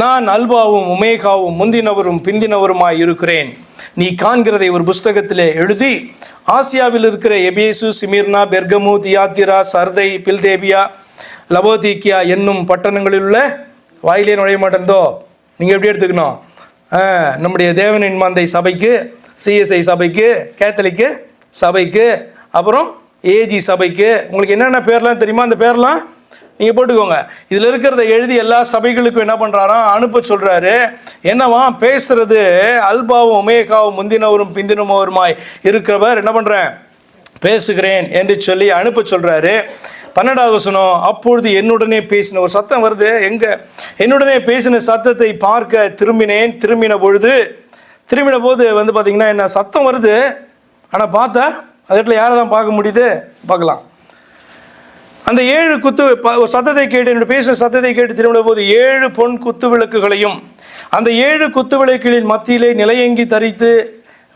நான் அல்பாவும் உமேகாவும் முந்தினவரும் பிந்தினவருமாய் இருக்கிறேன். நீ காண்கிறதை ஒரு புஸ்தகத்திலே எழுதி ஆசியாவில் இருக்கிற எபேசு சிமிர்னா பெர்கமு தியாத்திரா சர்தை பில்தேபியா லவோதீக்கியா என்னும் பட்டணங்களில் உள்ள வாயிலே நுழைய மாட்டேந்தோ? நீங்கள் எப்படி எடுத்துக்கணும்? நம்முடைய தேவனின் மந்தை சபைக்கு சிஎஸ்ஐ சபைக்கு கேத்தலிக்கு சபைக்கு அப்புறம் ஏஜி சபைக்கு. உங்களுக்கு என்னென்ன பேர்லாம் தெரியுமா அந்த பேர்லாம் நீங்கள் போட்டுக்கோங்க. இதில் இருக்கிறத எழுதி எல்லா சபைகளுக்கும் என்ன பண்ணுறாராம் அனுப்ப சொல்கிறாரு என்னவா? பேசுறது அல்பாவும் உமேகாவும் முந்தினவரும் பிந்தினவருமாய் இருக்கிறவர் என்ன பண்ணுறேன் பேசுகிறேன் என்று சொல்லி அனுப்ப சொல்கிறாரு பன்னெண்டாவது வசனம் அப்பொழுது என்னுடனே பேசின ஒரு சத்தம் வருது. எங்க? என்னுடனே பேசின சத்தத்தை பார்க்க திரும்பினேன். திரும்பின பொழுது திரும்பின போது வந்து பார்த்திங்கன்னா என்ன? சத்தம் வருது. ஆனால் பார்த்தா அந்த இடத்துல யாரை தான் பார்க்க முடியுது? பார்க்கலாம். அந்த ஏழு குத்து ஒரு சத்தத்தை கேட்டு என்னுடைய பேசின சத்தத்தை கேட்டு திரும்பின போது ஏழு பொன் குத்து விளக்குகளையும் அந்த ஏழு குத்து விளக்குகளின் மத்தியிலே நிலையங்கி தரித்து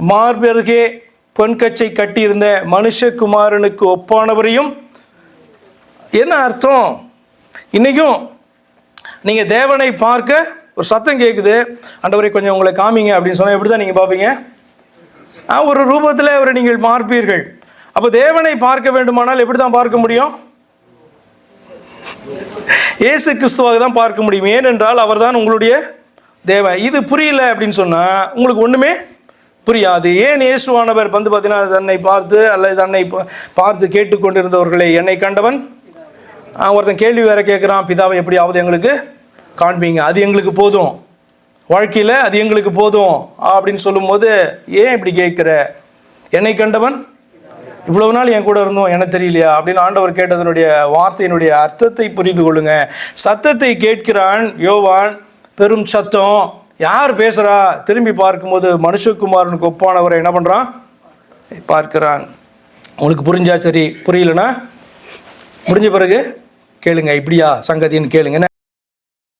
மார்பெருகே பொன்கச்சை கட்டியிருந்த மனுஷகுமாரனுக்கு ஒப்பானவரையும் என்ன அர்த்தம்? இன்றைக்கும் நீங்கள் தேவனை பார்க்க ஒரு சத்தம் கேட்குது அண்டவரை கொஞ்சம் உங்களை காமிங்க அப்படின்னு சொன்னால் எப்படி தான் நீங்கள் பார்ப்பீங்க ஒரு ரூபத்தில் அவரை நீங்கள் பார்ப்பீர்கள் அப்போ தேவனை பார்க்க வேண்டுமானால் எப்படி தான் பார்க்க முடியும்? இயேசு கிறிஸ்துவாக தான் பார்க்க முடியும். ஏனென்றால் அவர்தான் உங்களுடைய தேவன். இது புரியல அப்படின்னு சொன்னால் உங்களுக்கு ஒன்றுமே புரியாது. ஏன் இயேசுவானவர் வந்து பார்த்தீங்கன்னா தன்னை பார்த்து அல்லது தன்னை பார்த்து கேட்டுக்கொண்டிருந்தவர்களை என்னை கண்டவன்? ஒருத்தன் கேள்வி வேற கேட்குறான் பிதாவை எப்படியாவது எங்களுக்கு காண்பீங்க. அது எங்களுக்கு போதும். வாழ்க்கையில் அது எங்களுக்கு போதும். அப்படின்னு சொல்லும்போது ஏன் இப்படி கேட்குற என்னை கண்டவன் இவ்வளவு நாள் என் கூட இருந்தோம் எனக்கு தெரியலையா? அப்படின்னு ஆண்டவர் கேட்டதனுடைய வார்த்தையினுடைய அர்த்தத்தை புரிந்து கொள்ளுங்க. சத்தத்தை கேட்கிறான் யோவான். பெரும் சத்தம். யார் பேசுறா? திரும்பி பார்க்கும்போது மனுஷகுமாரனுக்கு ஒப்பானவரை என்ன பண்றான்? பார்க்கிறான். உங்களுக்கு புரிஞ்சா சரி புரியலனா? முடிஞ்ச பிறகு கேளுங்க இப்படியா? சங்கதின்னு கேளுங்க.